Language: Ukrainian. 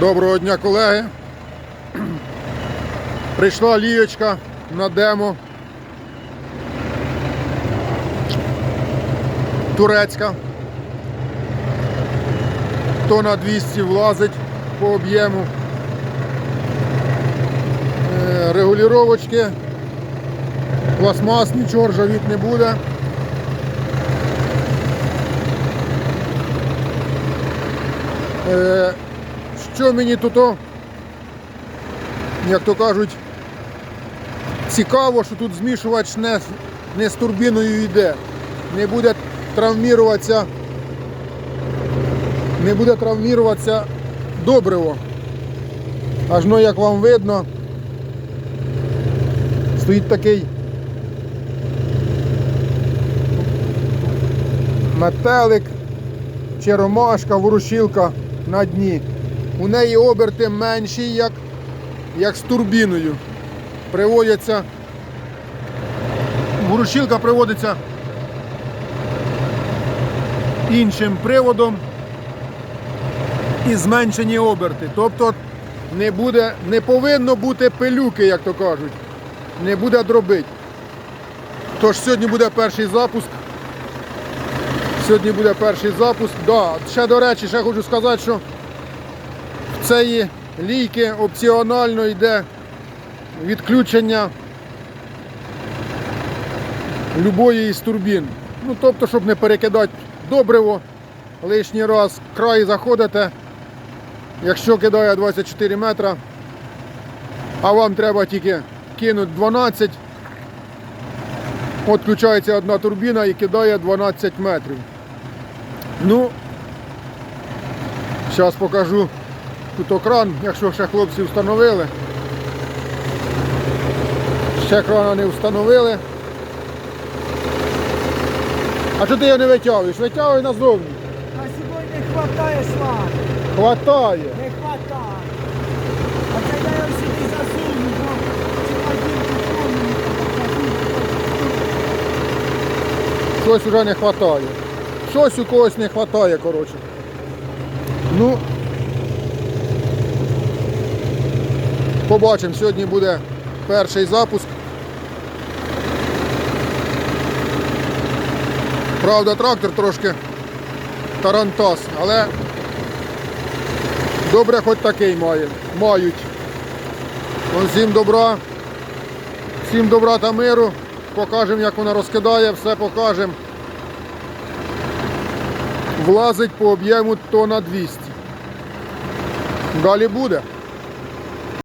Доброго дня, колеги. Прийшла лієчка на демо. Турецька. То на 200 влазить по об'єму. Е, Регулювачки. Пластмас, нічого ржавіть не буде. Е, Що мені тут, як то кажуть, цікаво, що тут змішувач не, не з турбіною йде. Не буде травміруватися, не буде травміруватися добриво. Аж ну, як вам видно, стоїть такий метелик чи ромашка, ворушилка на дні. У неї оберти менші, як, як з турбіною. Приводяться. Ворушилка приводиться іншим приводом і зменшені оберти. Тобто не, буде, не повинно бути пилюки, як то кажуть. Не буде дробить. Тож сьогодні буде перший запуск. Сьогодні буде перший запуск. Да, ще до речі, ще хочу сказати, що цієї лійки опціонально йде відключення любої із турбін. Ну, тобто, щоб не перекидати добриво, лишній раз край заходите, якщо кидає 24 метра, а вам треба тільки кинути 12, от включається одна турбіна і кидає 12 метрів. Ну, зараз покажу тут окран, якщо ще хлопці встановили. Ще крана не встановили. А що ти його не витягуєш? Витягуй назовні. А сьогодні не хватає слава. Хватає. Не хватає. А це я його сюди засуну, бо ці телефон Щось вже не хватає. Щось у когось не хватає, коротше. Ну. Побачимо, сьогодні буде перший запуск. Правда, трактор трошки тарантас, але добре хоч такий має. Мають. Всім добра. Всім добра та миру. Покажемо, як вона розкидає, все покажемо. Влазить по об'єму тонна 200. Далі буде.